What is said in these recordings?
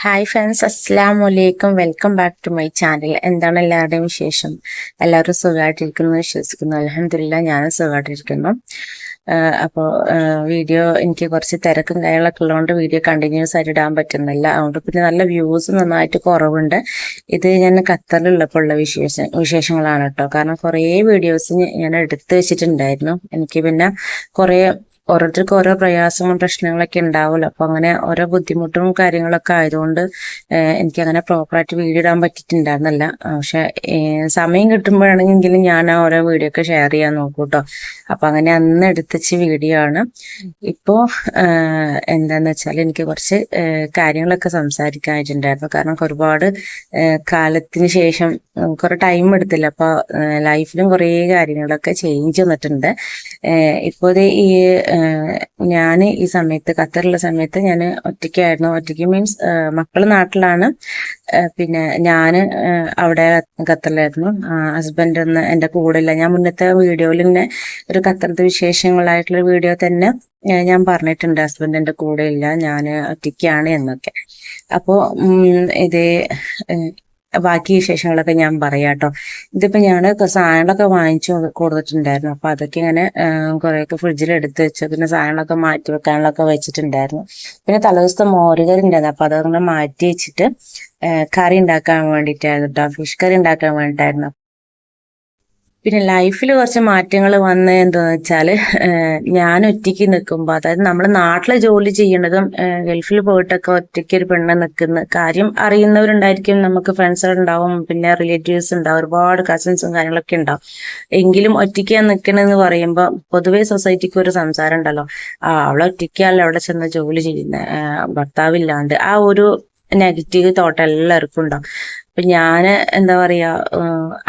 Hi friends അസ്സാം വലൈക്കും welcome back to my channel എന്താണ് എല്ലാവരുടെയും വിശേഷം? എല്ലാവരും സുഖമായിട്ടിരിക്കുന്നു വിശ്വസിക്കുന്നു. അലഹമില്ല ഞാനും സുഖമായിട്ടിരിക്കുന്നു. അപ്പോൾ വീഡിയോ എനിക്ക് കുറച്ച് തിരക്കും കാര്യങ്ങളൊക്കെ ഉള്ളതുകൊണ്ട് വീഡിയോ കണ്ടിന്യൂസ് ആയിട്ട് ഇടാൻ പറ്റുന്നില്ല. അതുകൊണ്ട് പിന്നെ നല്ല വ്യൂസ് നന്നായിട്ട് കുറവുണ്ട്. ഇത് ഞാൻ ഖത്തറിലുള്ളപ്പോൾ ഉള്ള വിശേഷ വിശേഷങ്ങളാണ് കേട്ടോ. കാരണം കുറേ വീഡിയോസ് ഞാൻ എടുത്തു വെച്ചിട്ടുണ്ടായിരുന്നു. എനിക്ക് പിന്നെ കുറേ ഓരോരുത്തർക്ക് ഓരോ പ്രയാസങ്ങളും പ്രശ്നങ്ങളൊക്കെ ഉണ്ടാവുമല്ലോ. അപ്പൊ അങ്ങനെ ഓരോ ബുദ്ധിമുട്ടും കാര്യങ്ങളൊക്കെ ആയതുകൊണ്ട് എനിക്ക് അങ്ങനെ പ്രോപ്പറായിട്ട് വീഡിയോ ഇടാൻ പറ്റിയിട്ടുണ്ടായിരുന്നില്ല. പക്ഷെ സമയം കിട്ടുമ്പോഴാണെങ്കിലും ഞാൻ ആ ഓരോ വീഡിയോ ഒക്കെ ഷെയർ ചെയ്യാൻ നോക്കൂ കേട്ടോ അപ്പൊ അങ്ങനെ അന്ന് എടുത്തച്ച് വീഡിയോ ആണ്. ഇപ്പോ എന്താന്ന് വെച്ചാൽ എനിക്ക് കുറച്ച് കാര്യങ്ങളൊക്കെ സംസാരിക്കാനായിട്ടുണ്ടായിരുന്നു. കാരണം ഒരുപാട് കാലത്തിന് ശേഷം കുറെ ടൈം എടുത്തില്ല. അപ്പൊ ലൈഫിലും കുറേ കാര്യങ്ങളൊക്കെ ചേഞ്ച് വന്നിട്ടുണ്ട്. ഇപ്പോൾ ഈ ഞാൻ ഈ സമയത്ത് ഖത്തറിലുള്ള സമയത്ത് ഞാൻ ഒറ്റയ്ക്കായിരുന്നു. ഒറ്റയ്ക്ക് മീൻസ് മക്കൾ നാട്ടിലാണ്. പിന്നെ ഞാൻ അവിടെ ഖത്തറിലായിരുന്നു. ഹസ്ബൻഡ് ഒന്ന് എന്റെ കൂടെ ഇല്ല ഞാൻ മുന്നത്തെ വീഡിയോയിൽ ഇങ്ങനെ ഒരു ഖത്തറത്തെ വിശേഷങ്ങളായിട്ടുള്ള വീഡിയോ തന്നെ ഞാൻ പറഞ്ഞിട്ടുണ്ട്. ഹസ്ബൻഡ് എന്റെ കൂടെ ഇല്ല ഞാൻ ഒറ്റയ്ക്കാണ് എന്നൊക്കെ. അപ്പോൾ ഇതേ ബാക്കി വിശേഷങ്ങളൊക്കെ ഞാൻ പറയാം കേട്ടോ. ഇതിപ്പോ ഞാൻ സാധനങ്ങളൊക്കെ വാങ്ങിച്ചു കൊടുത്തിട്ടുണ്ടായിരുന്നു. അപ്പൊ അതൊക്കെ ഇങ്ങനെ കുറെയൊക്കെ ഫ്രിഡ്ജിൽ എടുത്ത് വെച്ചു പിന്നെ സാധനങ്ങളൊക്കെ മാറ്റി വെക്കാനുള്ളൊക്കെ വെച്ചിട്ടുണ്ടായിരുന്നു. പിന്നെ തലേദിവസത്തെ മോരുകറി ഉണ്ടായിരുന്നു അപ്പൊ അതങ്ങനെ മാറ്റി വെച്ചിട്ട് കറി ഉണ്ടാക്കാൻ വേണ്ടിയിട്ടായിരുന്നു കേട്ടോ ഫിഷ് കറി ഉണ്ടാക്കാൻ വേണ്ടിയിട്ടായിരുന്നു പിന്നെ ലൈഫിൽ കുറച്ച് മാറ്റങ്ങൾ വന്ന എന്താന്ന് വെച്ചാൽ ഞാൻ ഒറ്റയ്ക്ക് നിൽക്കുമ്പോൾ അതായത് നമ്മൾ നാട്ടിൽ ജോലി ചെയ്യണതും ഗൾഫിൽ പോയിട്ടൊക്കെ ഒറ്റയ്ക്ക് ഒരു പെണ്ണ് നിൽക്കുന്ന കാര്യം അറിയുന്നവരുണ്ടായിരിക്കും. നമുക്ക് ഫ്രണ്ട്സ് ഉണ്ടാവും പിന്നെ റിലേറ്റീവ്സ് ഉണ്ടാവും ഒരുപാട് കസിൻസും കാര്യങ്ങളൊക്കെ ഉണ്ടാവും. എങ്കിലും ഒറ്റയ്ക്ക് നിൽക്കണമെന്ന് പറയുമ്പോൾ പൊതുവേ സൊസൈറ്റിക്ക് ഒരു സംസാരം ഉണ്ടല്ലോ. ആ അവളെ ഒറ്റയ്ക്കല്ല അവിടെ ചെന്ന് ജോലി ചെയ്യുന്ന ഭർത്താവില്ലാണ്ട്. ആ ഒരു നെഗറ്റീവ് തോട്ട് എല്ലാവർക്കും ഉണ്ടാവും. അപ്പൊ ഞാൻ എന്താ പറയാ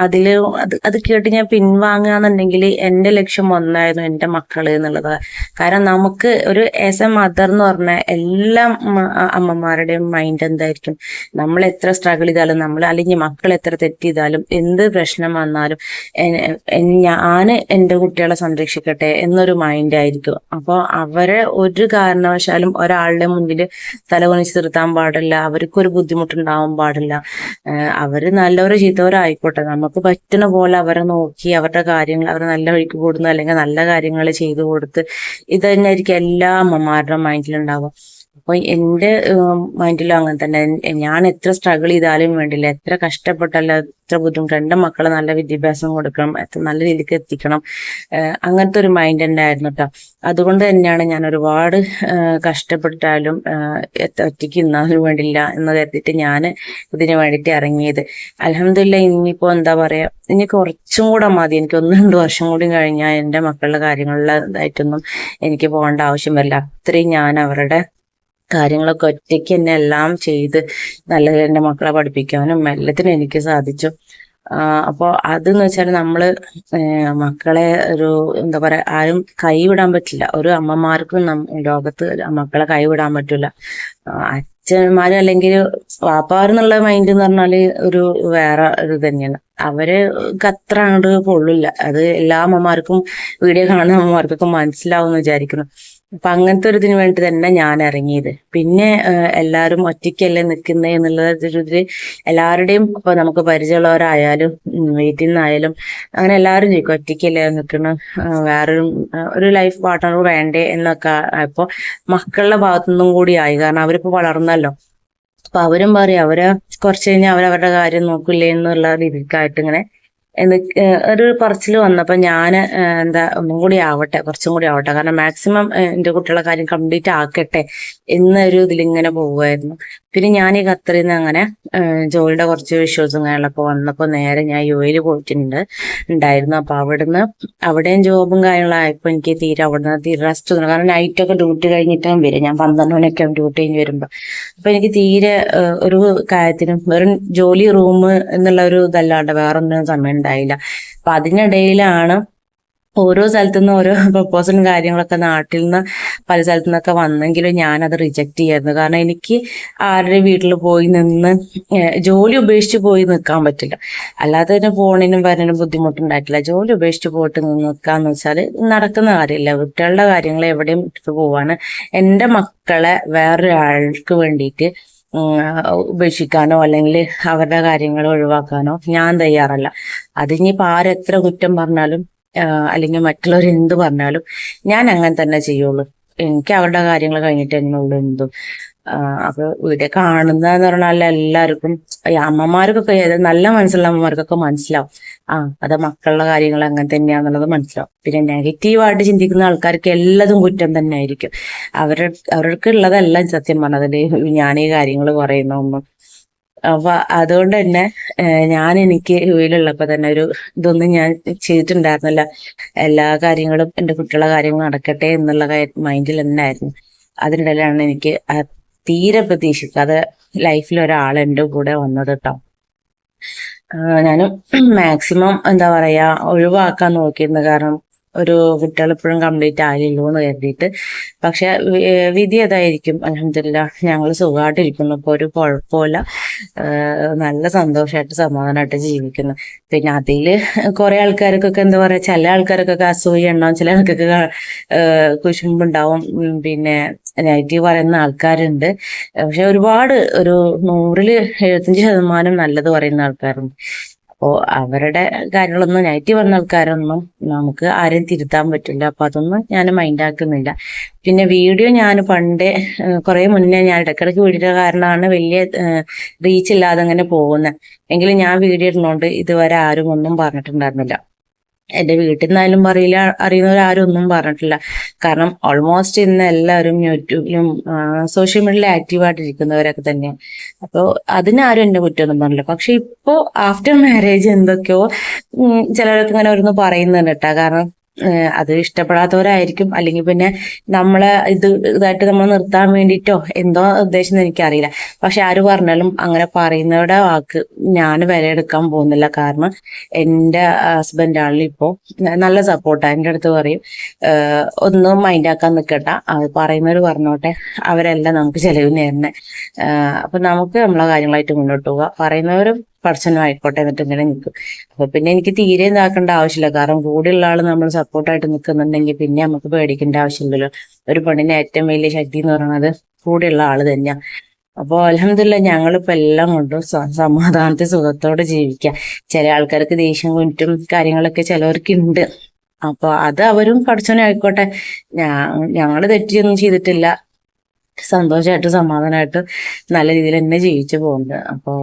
അതിൽ അത് അത് കേട്ട് ഞാൻ പിൻവാങ്ങുകയെന്നുണ്ടെങ്കിൽ എന്റെ ലക്ഷ്യം ഒന്നായിരുന്നു എന്റെ മക്കൾ എന്നുള്ളത്. കാരണം നമുക്ക് ഒരു ആസ് എ മദർ എന്ന് പറഞ്ഞ എല്ലാ അമ്മമാരുടെയും മൈൻഡ് എന്തായിരിക്കും? നമ്മൾ എത്ര സ്ട്രഗിൾ ചെയ്താലും നമ്മൾ അല്ലെങ്കിൽ മക്കൾ എത്ര തെറ്റ് ചെയ്താലും എന്ത് പ്രശ്നം വന്നാലും ഞാൻ എന്റെ കുട്ടികളെ സംരക്ഷിക്കട്ടെ എന്നൊരു മൈൻഡ് ആയിരിക്കും. അപ്പോൾ അവരെ ഒരു കാരണവശാലും ഒരാളുടെ മുന്നിൽ തലകുനിച്ച് നിർത്താൻ പാടില്ല അവർക്കൊരു ബുദ്ധിമുട്ടുണ്ടാവാൻ പാടില്ല. അവർ നല്ലവരോ ചീത്തവരോ നമുക്ക് പറ്റുന്ന പോലെ അവരെ നോക്കി അവരുടെ കാര്യങ്ങൾ അവർ നല്ല വഴിക്ക് കൂടുന്നു അല്ലെങ്കിൽ നല്ല കാര്യങ്ങൾ ചെയ്തു കൊടുത്ത് ഇത് തന്നെയായിരിക്കും എല്ലാ അമ്മമാരുടെ മൈൻഡിലുണ്ടാവുക അപ്പൊ എന്റെ മൈൻഡിലും അങ്ങനെ തന്നെ. ഞാൻ എത്ര സ്ട്രഗിൾ ചെയ്താലും വേണ്ടില്ല. എത്ര കഷ്ടപ്പെട്ടാലും എത്ര ബുദ്ധിമുട്ട്. എന്റെ മക്കളെ നല്ല വിദ്യാഭ്യാസം കൊടുക്കണം. എത്ര നല്ല രീതിക്ക് എത്തിക്കണം. അങ്ങനത്തെ ഒരു മൈൻഡ് ഉണ്ടായിരുന്നു കേട്ടോ അതുകൊണ്ട് തന്നെയാണ് ഞാൻ ഒരുപാട് കഷ്ടപ്പെട്ടാലും ഒറ്റയ്ക്ക് ഇന്നാലും വേണ്ടില്ല എന്ന് കരുതിയിട്ട് ഞാൻ ഇതിന് വേണ്ടിയിട്ട് ഇറങ്ങിയത്. അലഹമില്ല ഇനിയിപ്പോ എന്താ പറയാ? ഇനി കുറച്ചും കൂടെ മതി. എനിക്ക് ഒന്ന് രണ്ട് വർഷം കൂടി കഴിഞ്ഞാൽ എന്റെ മക്കളുടെ കാര്യങ്ങളിലായിട്ടൊന്നും എനിക്ക് പോകേണ്ട ആവശ്യം വരില്ല. അത്രയും ഞാൻ അവരുടെ കാര്യങ്ങളൊക്കെ ഒറ്റയ്ക്ക് തന്നെ എല്ലാം ചെയ്ത് നല്ല എന്റെ മക്കളെ പഠിപ്പിക്കാനും എല്ലാത്തിനും എനിക്ക് സാധിച്ചു. അപ്പോൾ അതെന്ന് വെച്ചാൽ നമ്മൾ മക്കളെ ഒരു എന്താ പറയുക ആരും കൈവിടാൻ പറ്റില്ല. ഒരു അമ്മമാർക്കും ലോകത്ത് മക്കളെ കൈവിടാൻ പറ്റില്ല അച്ഛന്മാരും അല്ലെങ്കിൽ വാപ്പാരെന്നുള്ള മൈൻഡ് എന്ന് പറഞ്ഞാൽ ഒരു വേറെ ഒരു തന്നെയാണ്. അവർ അത്ര അങ്ങോട്ട് കൊള്ളില്ല. അത് എല്ലാ അമ്മമാർക്കും വീഡിയോ കാണുന്ന അമ്മമാർക്കൊക്കെ മനസ്സിലാവും എന്ന് വിചാരിക്കുന്നു. അപ്പൊ അങ്ങനത്തെ ഒരു ഇതിന് വേണ്ടി തന്നെ ഞാൻ ഇറങ്ങിയത്. പിന്നെ എല്ലാവരും ഒറ്റയ്ക്കല്ലേ നിൽക്കുന്നത് എന്നുള്ളത് എല്ലാവരുടെയും ഇപ്പൊ നമുക്ക് പരിചയമുള്ളവരായാലും വീട്ടിൽ നിന്നായാലും അങ്ങനെ എല്ലാവരും ചോദിക്കും ഒറ്റയ്ക്കല്ലേ നിൽക്കണം? വേറൊരു ഒരു ലൈഫ് പാർട്ട്ണർ വേണ്ടേ? എന്നൊക്കെ ഇപ്പൊ മക്കളുടെ ഭാഗത്തുനിന്നും കൂടി ആയി. കാരണം അവരിപ്പോ വളർന്നല്ലോ. അപ്പൊ അവരും പറയും അവരെ കുറച്ച് കഴിഞ്ഞാൽ അവരവരുടെ കാര്യം നോക്കില്ലേ? എന്നുള്ള രീതിക്കായിട്ട് ഇങ്ങനെ ഒരു പറച്ചിൽ വന്നപ്പോൾ ഞാൻ എന്താ ഒന്നും കൂടി ആവട്ടെ കുറച്ചും കൂടി ആവട്ടെ. കാരണം മാക്സിമം എന്റെ കുട്ടികളെ കാര്യം കംപ്ലീറ്റ് ആക്കട്ടെ എന്നൊരു ഇതിലിങ്ങനെ പോവുമായിരുന്നു പിന്നെ ഞാൻ ഈ ഖത്തറിൽ നിന്ന് അങ്ങനെ ജോലിയുടെ കുറച്ച് വിഷ്വൽസും കാര്യങ്ങളൊക്കെ വന്നപ്പോൾ നേരെ ഞാൻ യു എയിൽ പോയിട്ടുണ്ട് ഉണ്ടായിരുന്നു. അപ്പോൾ അവിടുന്ന് അവിടെയും ജോബും കാര്യങ്ങളായപ്പോൾ എനിക്ക് തീരെ അവിടുന്ന് തീരെ റെസ്റ്റ് തോന്നുന്നു കാരണം നൈറ്റൊക്കെ ഡ്യൂട്ടി കഴിഞ്ഞിട്ടാണ് വരും ഞാൻ പന്ത്രണ്ട് മണിയൊക്കെ ഡ്യൂട്ടി കഴിഞ്ഞ് വരുമ്പോൾ അപ്പോൾ എനിക്ക് തീരെ ഒരു കാര്യത്തിനും വെറും ജോലി റൂം എന്നുള്ള ഒരു ഇതല്ലാണ്ട് വേറൊന്നും സമയം ഉണ്ടായില്ല. അപ്പൊ അതിനിടയിലാണ് ഓരോ സ്ഥലത്തു നിന്ന് ഓരോ പ്രപ്പോസലും കാര്യങ്ങളൊക്കെ നാട്ടിൽ നിന്ന് പല സ്ഥലത്തു നിന്നൊക്കെ വന്നെങ്കിലും അത് റിജക്റ്റ് ചെയ്യായിരുന്നു. കാരണം എനിക്ക് ആരുടെ വീട്ടിൽ പോയി നിന്ന് ജോലി ഉപേക്ഷിച്ച് പോയി നിൽക്കാൻ പറ്റില്ല. അല്ലാതെ തന്നെ പോണിനും വരാനും ബുദ്ധിമുട്ടുണ്ടായിട്ടില്ല. ജോലി ഉപേക്ഷിച്ച് പോയിട്ട് നിൽക്കാന്ന് വെച്ചാൽ നടക്കുന്ന കാര്യമില്ല കുട്ടികളുടെ കാര്യങ്ങൾ എവിടെയും ഇട്ടിട്ട് പോവാണ്. എന്റെ മക്കളെ വേറൊരാൾക്ക് വേണ്ടിയിട്ട് ഉപേക്ഷിക്കാനോ അല്ലെങ്കിൽ അവരുടെ കാര്യങ്ങൾ ഒഴിവാക്കാനോ ഞാൻ തയ്യാറല്ല. അതിനിപ്പോ ആരെത്ര കുറ്റം പറഞ്ഞാലും അല്ലെങ്കിൽ മറ്റുള്ളവർ എന്ത് പറഞ്ഞാലും ഞാൻ അങ്ങനെ തന്നെ ചെയ്യുള്ളൂ. എനിക്ക് അവരുടെ കാര്യങ്ങൾ കഴിഞ്ഞിട്ട് തന്നെയുള്ളൂ എന്തും. അപ്പൊ ഇവിടെ കാണുന്നതെന്ന് പറഞ്ഞാൽ എല്ലാവർക്കും അമ്മമാർക്കൊക്കെ നല്ല മനസ്സുള്ള അമ്മമാർക്കൊക്കെ മനസ്സിലാവും. ആ അത് മക്കളുടെ കാര്യങ്ങൾ അങ്ങനെ തന്നെയാണെന്നുള്ളത് മനസ്സിലാവും. പിന്നെ നെഗറ്റീവായിട്ട് ചിന്തിക്കുന്ന ആൾക്കാർക്ക് എല്ലാതും കുറ്റം തന്നെ ആയിരിക്കും അവരുടെ അവർക്ക് ഉള്ളതെല്ലാം സത്യം പറഞ്ഞതിൽ ഞാൻ ഈ കാര്യങ്ങൾ പറയുന്ന ഒന്നും അപ്പൊ അതുകൊണ്ട് തന്നെ ഞാൻ എനിക്ക് വീലുള്ളപ്പോ തന്നെ ഒരു ഇതൊന്നും ഞാൻ ചെയ്തിട്ടുണ്ടായിരുന്നില്ല. എല്ലാ കാര്യങ്ങളും എന്റെ കുട്ടികളുടെ കാര്യങ്ങൾ നടക്കട്ടെ എന്നുള്ള മൈൻഡിൽ തന്നെ ആയിരുന്നു അതിനിടയിലാണ് എനിക്ക് തീരെ പ്രതീക്ഷിക്കാതെ ലൈഫിൽ ഒരാൾ എന്റെ കൂടെ വന്നത് കേട്ടോ ഞാൻ മാക്സിമം എന്താ പറയാ ഒഴിവാക്കാൻ നോക്കിയിരുന്നു. കാരണം ഒരു കുട്ടികൾ കംപ്ലീറ്റ് ആയില്ലോ എന്ന് കരുതിയിട്ട്. പക്ഷെ വിധി അതായിരിക്കും. അലഹമില്ല ഞങ്ങൾ സുഖമായിട്ടിരിക്കുന്നു. ഇപ്പോൾ ഒരു കുഴപ്പമില്ല. നല്ല സന്തോഷമായിട്ട് സമാധാനമായിട്ട് ജീവിക്കുന്നു. പിന്നെ അതിൽ കുറെ ആൾക്കാർക്കൊക്കെ എന്താ പറയാ ചില ആൾക്കാർക്കൊക്കെ അസൂയ ഉണ്ടാവും ചില ആൾക്കൊക്കെ കുശുമ്പുണ്ടാവും. പിന്നെ നെഗറ്റീവ് പറയുന്ന ആൾക്കാരുണ്ട്. പക്ഷെ ഒരുപാട് ഒരു നൂറിൽ എഴുപത്തഞ്ച് ശതമാനം നല്ലത് പറയുന്ന ആൾക്കാരുണ്ട്. അപ്പോ അവരുടെ കാര്യങ്ങളൊന്നും നെഗറ്റീവ് വന്ന ആൾക്കാരൊന്നും നമുക്ക് ആരും തിരുത്താൻ പറ്റില്ല. അപ്പൊ അതൊന്നും ഞാൻ മൈൻഡ് ആക്കുന്നില്ല. പിന്നെ വീഡിയോ ഞാൻ പണ്ടേ കുറെ മുന്നേ ഞാൻ ഇടക്കിടക്ക് വീഡിയോ കാരണമാണ് വലിയ റീച്ച് ഇല്ലാതെ അങ്ങനെ പോകുന്നത് എങ്കിലും ഞാൻ വീഡിയോ ഇടുന്നോണ്ട് ഇതുവരെ ആരും ഒന്നും പറഞ്ഞിട്ടുണ്ടായിരുന്നില്ല. എന്റെ വീട്ടിൽ നിന്നായാലും പറയില്ല അറിയുന്നവരാരും ഒന്നും പറഞ്ഞിട്ടില്ല. കാരണം ഓൾമോസ്റ്റ് ഇന്ന് എല്ലാവരും യൂട്യൂബിലും സോഷ്യൽ മീഡിയയിൽ ആക്റ്റീവായിട്ടിരിക്കുന്നവരൊക്കെ തന്നെയാണ് അപ്പോൾ അതിനാരും എന്റെ കുറ്റമൊന്നും പറഞ്ഞില്ല. പക്ഷെ ഇപ്പോ ആഫ്റ്റർ മാരേജ് എന്തൊക്കെയോ ചിലരൊക്കെ ഇങ്ങനെ ഓരോന്ന് പറയുന്നുണ്ട് കേട്ടോ. കാരണം അത് ഇഷ്ടപ്പെടാത്തവരായിരിക്കും. അല്ലെങ്കിൽ പിന്നെ നമ്മളെ ഇത് ഇതായിട്ട് നമ്മൾ നിർത്താൻ വേണ്ടിയിട്ടോ എന്തോ ഉദ്ദേശം എനിക്കറിയില്ല. പക്ഷെ ആര് പറഞ്ഞാലും അങ്ങനെ പറയുന്നവരുടെ വാക്ക് ഞാൻ വിലയെടുക്കാൻ പോകുന്നില്ല. കാരണം എന്റെ ഹസ്ബൻഡ് ഇപ്പോ നല്ല സപ്പോർട്ടാണ് എന്റെ അടുത്ത് പറയും ഒന്നും മൈൻഡാക്കാൻ നിൽക്കട്ട അത് പറയുന്നവർ പറഞ്ഞോട്ടെ. അവരെല്ലാം നമുക്ക് ചെലവ് നേരുന്നേ അപ്പൊ നമുക്ക് നമ്മളെ കാര്യങ്ങളായിട്ട് മുന്നോട്ട് പോവുക പറയുന്നവരും പഠിച്ചനും ആയിക്കോട്ടെ എന്നിട്ട് ഇങ്ങനെ നിൽക്കും അപ്പൊ പിന്നെ എനിക്ക് തീരെ ഇതാക്കേണ്ട ആവശ്യമില്ല. കാരണം കൂടെയുള്ള ആൾ നമ്മൾ സപ്പോർട്ടായിട്ട് നിൽക്കുന്നുണ്ടെങ്കിൽ പിന്നെ നമുക്ക് പേടിക്കേണ്ട ആവശ്യമില്ലല്ലോ. ഒരു പെണ്ണിന് ഏറ്റവും വലിയ ശക്തി എന്ന് പറയുന്നത് കൂടെയുള്ള ആൾ തന്നെയാണ് അപ്പോൾ അലഹമില്ല ഞങ്ങളിപ്പോ എല്ലാം കൊണ്ടും സമാധാനത്തെ സുഖത്തോടെ ജീവിക്കാം. ചില ആൾക്കാർക്ക് ദേഷ്യം കുറ്റും കാര്യങ്ങളൊക്കെ ചിലവർക്ക് ഉണ്ട് അപ്പോൾ അത് അവരും പഠിച്ചവനായിക്കോട്ടെ. ഞാ ഞങ്ങൾ തെറ്റിയൊന്നും ചെയ്തിട്ടില്ല. സന്തോഷമായിട്ട് സമാധാനമായിട്ട് നല്ല രീതിയിൽ തന്നെ ജീവിച്ചു പോകുന്നത് അപ്പോൾ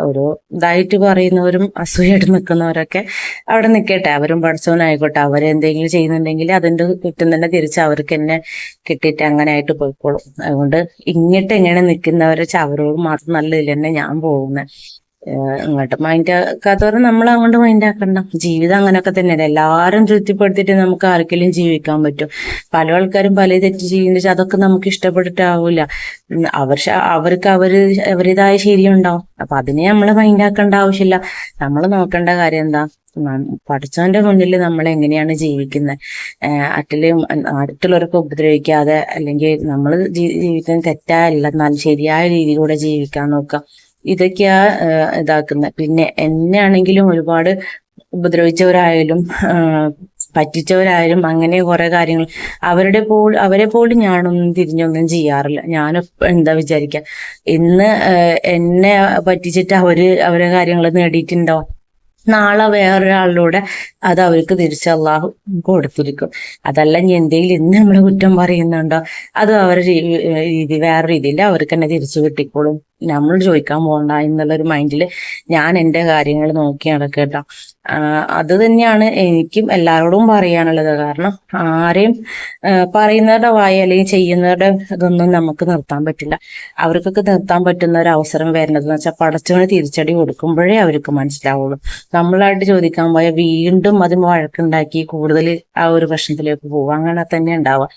ഒരു ഇതായിട്ട് പറയുന്നവരും അസൂയായിട്ട് നിൽക്കുന്നവരൊക്കെ അവിടെ നിൽക്കട്ടെ. അവരും പഠിച്ചവനായിക്കോട്ടെ. അവരെന്തെങ്കിലും ചെയ്യുന്നുണ്ടെങ്കിൽ അതിന്റെ കിട്ടും തന്നെ തിരിച്ച് അവർക്ക് തന്നെ കിട്ടിയിട്ട് അങ്ങനെ ആയിട്ട് പോയിക്കോളും. അതുകൊണ്ട് ഇങ്ങോട്ട് എങ്ങനെ നിൽക്കുന്നവരെ അവരോട് മാത്രം നല്ല ഇതിൽ തന്നെ ഞാൻ പോകുന്നത്. ഇങ്ങോട്ട് മൈൻഡ് ആക്കാത്തവരെ നമ്മൾ അങ്ങോട്ട് മൈൻഡ് ആക്കണ്ട. ജീവിതം അങ്ങനെയൊക്കെ തന്നെയല്ല. എല്ലാവരും തൃപ്തിപ്പെടുത്തിയിട്ട് നമുക്ക് ആർക്കെങ്കിലും ജീവിക്കാൻ പറ്റും. പല ആൾക്കാരും പല തെറ്റ് ചെയ്യുന്നുണ്ട് അതൊക്കെ നമുക്ക് ഇഷ്ടപ്പെട്ടിട്ടാവില്ല അവർ അവർക്ക് അവർ അവരുടേതായ ശരിയുണ്ടാവും. അപ്പൊ അതിനെ നമ്മൾ മൈൻഡ് ആക്കേണ്ട ആവശ്യമില്ല. നമ്മൾ നോക്കേണ്ട കാര്യം എന്താ? പഠിച്ചവന്റെ മുന്നിൽ നമ്മൾ എങ്ങനെയാണ് ജീവിക്കുന്നത് അറ്റിലും അടുത്തുള്ളവരൊക്കെ ഉപദ്രവിക്കാതെ അല്ലെങ്കിൽ നമ്മൾ ജീവിതം തെറ്റായല്ല എന്നാൽ ശരിയായ രീതിയിലൂടെ ജീവിക്കാൻ നോക്കാം ഇതൊക്കെയാ ഇതാക്കുന്നത് പിന്നെ എന്നെ ആണെങ്കിലും ഒരുപാട് ഉപദ്രവിച്ചവരായാലും പറ്റിച്ചവരായാലും അങ്ങനെ കുറെ കാര്യങ്ങൾ അവരുടെ പോൾ അവരെ പോലും ഞാനൊന്നും തിരിഞ്ഞൊന്നും ചെയ്യാറില്ല. ഞാൻ എന്താ വിചാരിക്ക ഇന്ന് എന്നെ പറ്റിച്ചിട്ട് അവർ അവരെ കാര്യങ്ങൾ നേടിയിട്ടുണ്ടോ? നാളെ വേറൊരാളിലൂടെ അത് അവർക്ക് തിരിച്ച് അള്ളാഹു കൊടുത്തിരിക്കും. അതല്ല ഇനി എന്തെങ്കിലും ഇന്ന് നമ്മളെ കുറ്റം പറയുന്നുണ്ടോ? അത് അവരുടെ രീതി വേറെ രീതിയിൽ അവർക്ക് തന്നെ തിരിച്ചു കിട്ടിക്കോളും. നമ്മൾ ചോദിക്കാൻ പോകണ്ട എന്നുള്ളൊരു മൈൻഡിൽ ഞാൻ എന്റെ കാര്യങ്ങൾ നോക്കി നടക്കട്ടോ. അത് തന്നെയാണ് എനിക്കും എല്ലാവരോടും പറയാനുള്ളത്. കാരണം ആരെയും പറയുന്നവരുടെ വായ അല്ലെങ്കിൽ ചെയ്യുന്നവരുടെ ഇതൊന്നും നമുക്ക് നിർത്താൻ പറ്റില്ല. അവർക്കൊക്കെ നിർത്താൻ പറ്റുന്ന ഒരു അവസരം വരുന്നത് വെച്ചാൽ പടച്ചവന് തിരിച്ചടി കൊടുക്കുമ്പോഴേ അവർക്ക് മനസ്സിലാവുള്ളൂ. നമ്മളായിട്ട് ചോദിക്കാൻ പോയാൽ വീണ്ടും അത് വഴക്കുണ്ടാക്കി കൂടുതൽ ആ ഒരു പ്രശ്നത്തിലേക്ക് പോകും അങ്ങനെ തന്നെ ഉണ്ടാവുക.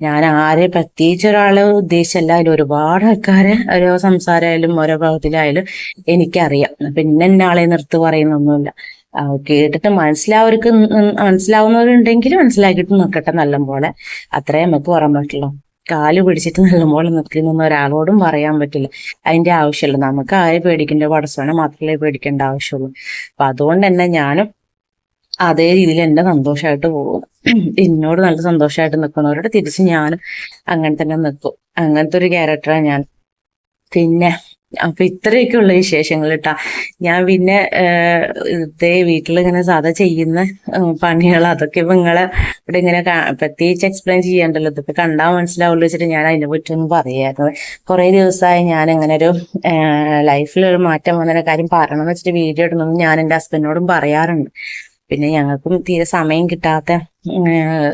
ഞാൻ ആരെ പ്രത്യേകിച്ച് ഒരാളെ ഉദ്ദേശിച്ചല്ല. അതിൽ ഒരുപാട് ആൾക്കാരെ ഓരോ സംസാരമായാലും ഓരോ ഭാഗത്തിലായാലും എനിക്കറിയാം. പിന്നെ എന്നെ ആളെ നിർത്ത് പറയുന്നൊന്നുമില്ല. കേട്ടിട്ട് മനസ്സിലാവർക്ക് മനസ്സിലാവുന്നവരുണ്ടെങ്കിൽ മനസ്സിലാക്കിയിട്ട് നിൽക്കട്ടെ നല്ലപോലെ. അത്രേ നമുക്ക് പറയാൻ പറ്റുള്ളൂ. കാൽ പിടിച്ചിട്ട് നല്ലപോലെ നിൽക്കുന്ന ഒരാളോടും പറയാൻ പറ്റില്ല. അതിന്റെ ആവശ്യമില്ല. നമുക്ക് ആരെ പേടിക്കേണ്ട? പടച്ചവനെ മാത്രമേ പേടിക്കേണ്ട ആവശ്യമുള്ളൂ. അപ്പൊ അതുകൊണ്ട് തന്നെ ഞാനും അതേ രീതിയിൽ എന്നെ സന്തോഷമായിട്ട് പോകും. എന്നോട് നല്ല സന്തോഷമായിട്ട് നിൽക്കുന്നവരോട് തിരിച്ച് ഞാനും അങ്ങനെ തന്നെ നിൽക്കും അങ്ങനത്തെ ഒരു ക്യാരക്ടറാണ് ഞാൻ. പിന്നെ അപ്പൊ ഇത്രയൊക്കെ ഉള്ള വിശേഷങ്ങൾ കേട്ടാ ഞാൻ പിന്നെ ഇതേ വീട്ടിൽ ഇങ്ങനെ സാധാ ചെയ്യുന്ന പണികൾ അതൊക്കെ ഇപ്പൊ നിങ്ങളെ ഇവിടെ ഇങ്ങനെ പ്രത്യേകിച്ച് എക്സ്പ്ലെയിൻ ചെയ്യണ്ടല്ലോ. ഇതൊക്കെ കണ്ടാൽ മനസ്സിലാവുള്ളൂ വെച്ചിട്ട് ഞാൻ അതിനെ പറ്റി ഒന്നും പറയായിരുന്നു. കുറെ ദിവസമായി ഞാൻ ഇങ്ങനെ ഒരു ലൈഫിൽ ഒരു മാറ്റം വന്നതിനെ കാര്യം പറയണം എന്ന് വെച്ചിട്ട് വീഡിയോ ഇടണമെന്ന് ഞാൻ എന്റെ ഹസ്ബൻഡിനോടും പറയാറുണ്ട്. പിന്നെ ഞങ്ങൾക്കും തീരെ സമയം കിട്ടാത്ത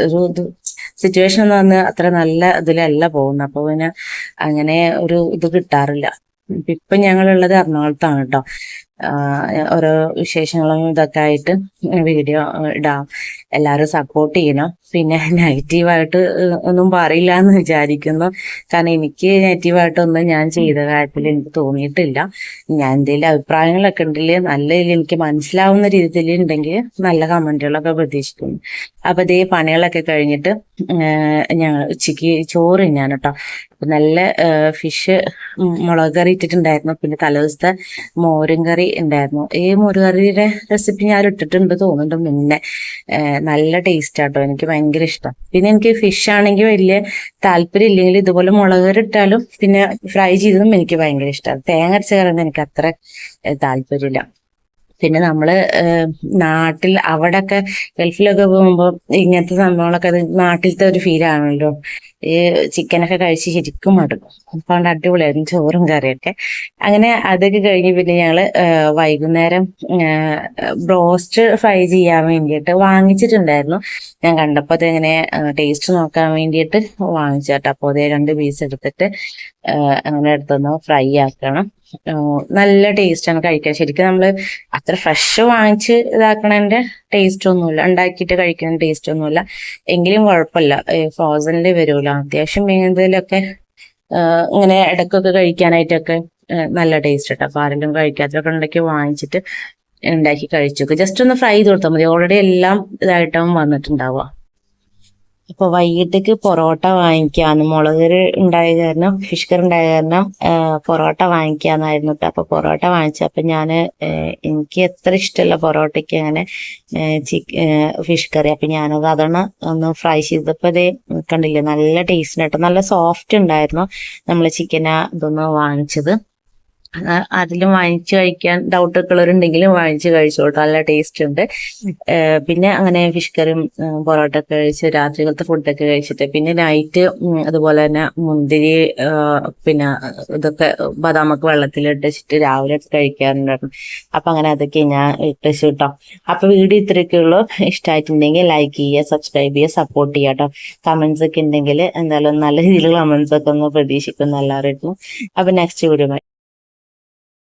ഒരു ഇത് സിറ്റുവേഷൻ എന്ന് പറഞ്ഞാൽ അത്ര നല്ല ഇതിലല്ല പോകുന്നത് അപ്പൊ പിന്നെ അങ്ങനെ ഒരു ഇത് കിട്ടാറില്ല. ഇപ്പൊ ഞങ്ങളുള്ളത് എറണാകുളത്താണ് കേട്ടോ ഓരോ വിശേഷങ്ങളും ഇതൊക്കെ ആയിട്ട് വീഡിയോ ഇടാം. എല്ലാവരും സപ്പോർട്ട് ചെയ്യണം. പിന്നെ നെഗറ്റീവായിട്ട് ഒന്നും പറയില്ല എന്ന് വിചാരിക്കുന്നു. കാരണം എനിക്ക് നെഗറ്റീവായിട്ടൊന്നും ഞാൻ ചെയ്ത കാര്യത്തിൽ എനിക്ക് തോന്നിയിട്ടില്ല. ഞാൻ എന്തെങ്കിലും അഭിപ്രായങ്ങളൊക്കെ ഉണ്ടെങ്കിൽ നല്ല രീതിയിൽ എനിക്ക് മനസ്സിലാവുന്ന രീതിയിൽ ഉണ്ടെങ്കിൽ നല്ല കമന്റുകളൊക്കെ പ്രതീക്ഷിക്കുന്നു. അപ്പൊ ഇതേ പണികളൊക്കെ കഴിഞ്ഞിട്ട് ഞങ്ങൾ ഉച്ചയ്ക്ക് ചോറ് ഞാൻ കേട്ടോ നല്ല ഫിഷ് മുളക് കറി ഇട്ടിട്ടുണ്ടായിരുന്നു. പിന്നെ തലേദിവസത്തെ മോരും കറി ഉണ്ടായിരുന്നു. ഈ മോര് കറിയുടെ റെസിപ്പി ഞാൻ ഇട്ടിട്ടുണ്ട് തോന്നുന്നുണ്ട് മുന്നേ. നല്ല ടേസ്റ്റ് ആട്ടോ. എനിക്ക് ഭയങ്കര ഇഷ്ടം. പിന്നെ എനിക്ക് ഫിഷ് ആണെങ്കിൽ വലിയ താല്പര്യം ഇല്ലെങ്കിൽ ഇതുപോലെ മുളക് കറി ഇട്ടാലും പിന്നെ ഫ്രൈ ചെയ്തതും എനിക്ക് ഭയങ്കര ഇഷ്ടമാണ്. തേങ്ങ അരച്ച കറി എനിക്ക് അത്ര താല്പര്യമില്ല. പിന്നെ നമ്മൾ ഏഹ് നാട്ടിൽ അവിടെയൊക്കെ ഗൾഫിലൊക്കെ പോകുമ്പോൾ ഇങ്ങനത്തെ സംഭവങ്ങളൊക്കെ നാട്ടിലത്തെ ഒരു ഫീലാണല്ലോ ഈ ചിക്കനൊക്കെ കഴിച്ച് ശരിക്കും മടുക്കും അപ്പൊ അടിപൊളിയായിരുന്നു. ചോറും കറിയൊക്കെ. അങ്ങനെ അതൊക്കെ കഴിഞ്ഞ് പിന്നെ ഞങ്ങൾ വൈകുന്നേരം ബ്രോസ്റ്റ് ഫ്രൈ ചെയ്യാൻ വേണ്ടിയിട്ട് വാങ്ങിച്ചിട്ടുണ്ടായിരുന്നു. ഞാൻ കണ്ടപ്പോൾ അതിങ്ങനെ ടേസ്റ്റ് നോക്കാൻ വേണ്ടിയിട്ട് വാങ്ങിച്ചു കേട്ടോ. അപ്പോൾ അതേ രണ്ട് പീസ് എടുത്തിട്ട് അങ്ങനെ എടുത്തൊന്ന് ഫ്രൈ ആക്കണം. നല്ല ടേസ്റ്റാണ് കഴിക്കാൻ. ശരിക്കും നമ്മൾ അത്ര ഫ്രഷ് വാങ്ങിച്ച് ഇതാക്കണതിന്റെ ടേസ്റ്റ് ഒന്നുമില്ല. ഉണ്ടാക്കിയിട്ട് കഴിക്കുന്ന ടേസ്റ്റ് ഒന്നുമില്ല. എങ്കിലും കുഴപ്പമില്ല. ഫ്രോസണിൽ വരുമല്ലോ അത്യാവശ്യം വേണ്ടതിലൊക്കെ ഇങ്ങനെ ഇടക്കൊക്കെ കഴിക്കാനായിട്ടൊക്കെ നല്ല ടേസ്റ്റ് കേട്ടോ അപ്പൊ ആരെങ്കിലും കഴിക്കാത്തൊക്കെ ഉണ്ടെങ്കിൽ വാങ്ങിച്ചിട്ട് ഉണ്ടാക്കി കഴിച്ചു ജസ്റ്റ് ഒന്ന് ഫ്രൈ ചെയ്ത് കൊടുത്താൽ മതി. ഓൾറെഡി എല്ലാം ഇതായിട്ടും വന്നിട്ടുണ്ടാവുക. അപ്പൊ വൈകിട്ടേക്ക് പൊറോട്ട വാങ്ങിക്കാന്ന്. മുളക് ഉണ്ടായ കാരണം ഫിഷ് കറി ഉണ്ടായ കാരണം പൊറോട്ട വാങ്ങിക്കാന്നായിരുന്നു കേട്ടോ അപ്പൊ പൊറോട്ട വാങ്ങിച്ചപ്പോ ഞാൻ ഞാൻ എനിക്ക് എത്ര ഇഷ്ടമല്ല പൊറോട്ടയ്ക്ക് അങ്ങനെ ചിക്ക ഫിഷ് കറി അപ്പൊ ഞാനത് അതൊന്ന് ഒന്ന് ഫ്രൈ ചെയ്തപ്പോ അതേ കണ്ടില്ലേ നല്ല ടേസ്റ്റ് കേട്ടോ നല്ല സോഫ്റ്റ് ഉണ്ടായിരുന്നു നമ്മൾ ചിക്കന ഇതൊന്ന് വാങ്ങിച്ചത്. അതിലും വാങ്ങിച്ചു കഴിക്കാൻ ഡൗട്ട് ഒക്കെ ഉള്ളവരുണ്ടെങ്കിലും വാങ്ങിച്ചു കഴിച്ചോട്ടോ നല്ല ടേസ്റ്റ് ഉണ്ട്. പിന്നെ അങ്ങനെ ഫിഷ് കറിയും പൊറോട്ട ഒക്കെ കഴിച്ച് രാത്രികളത്തെ ഫുഡൊക്കെ കഴിച്ചിട്ട് പിന്നെ നൈറ്റ് അതുപോലെ തന്നെ മുന്തിരി പിന്നെ ഇതൊക്കെ ബദാമൊക്കെ വെള്ളത്തിലിട്ട് വെച്ചിട്ട് രാവിലെ കഴിക്കാറുണ്ടായിരുന്നു. അപ്പൊ അങ്ങനെ അതൊക്കെ ഞാൻ ഇട്ടു കേട്ടോ. അപ്പൊ വീഡിയോ ഇത്രയൊക്കെ ഉള്ളൂ. ഇഷ്ടമായിട്ടുണ്ടെങ്കിൽ ലൈക്ക് ചെയ്യുക സബ്സ്ക്രൈബ് ചെയ്യുക സപ്പോർട്ട് ചെയ്യുക കേട്ടോ. കമന്റ്സ് ഒക്കെ ഉണ്ടെങ്കിൽ എന്തായാലും നല്ല രീതിയിലുള്ള കമന്റ്സ് ഒക്കെ ഒന്ന് പ്രതീക്ഷിക്കുന്നു എല്ലാവരും അപ്പൊ നെക്സ്റ്റ് വീഡിയോ